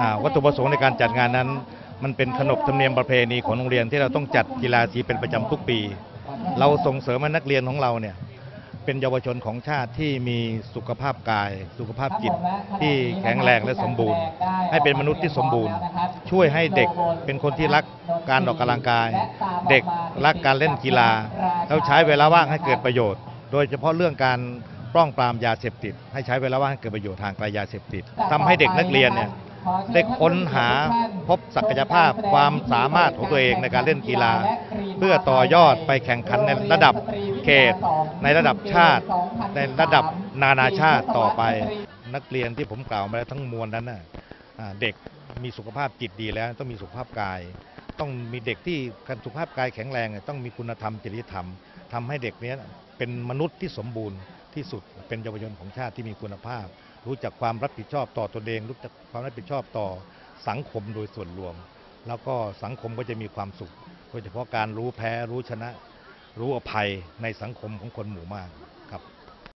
อ่าวัตถุประสงค์ในการจัดงานนั้น มันเป็นขนบธรรมเนียมประเพณีของโรงเรียนที่เราต้องจัดกีฬาสีเป็นประจำทุกปี เราส่งเสริมให้นักเรียนของเราเนี่ยเป็นเยาวชนของชาติที่มีสุขภาพกาย สุขภาพจิตที่แข็งแรงและสมบูรณ์ ให้เป็นมนุษย์ที่สมบูรณ์ ช่วยให้เด็กเป็นคนที่รักการออกกำลังกาย เด็กรักการเล่นกีฬา แล้วใช้เวลาว่างให้เกิดประโยชน์ โดยเฉพาะเรื่องการป้องปรามยาเสพติด ให้ใช้เวลาว่างให้เกิดประโยชน์ทางไกลยาเสพติดทำให้เด็กนักเรียนเนี่ย ได้ค้นหาพบศักยภาพความสามารถของตัวเองในการเล่นกีฬา เพื่อต่อยอดไปแข่งขันในระดับเขต ในระดับชาติ ในระดับนานาชาติต่อไป นักเรียนที่ผมกล่าวมาแล้วทั้งมวลนั้นนะเด็กมีสุขภาพจิตดีแล้วต้องมีสุขภาพกาย ต้องมีเด็กที่การสุขภาพกายแข็งแรงต้องมีคุณธรรมจริยธรรมทำให้เด็กนี้เป็นมนุษย์ที่สมบูรณ์ที่สุดเป็นเยาวชนของชาติที่มีคุณภาพ รู้จักความรับผิดชอบต่อตนเอง รู้จักความรับผิดชอบต่อสังคมโดยส่วนรวม แล้วก็สังคมก็จะมีความสุข โดยเฉพาะการรู้แพ้รู้ชนะ รู้อภัยในสังคมของคนหมู่มาก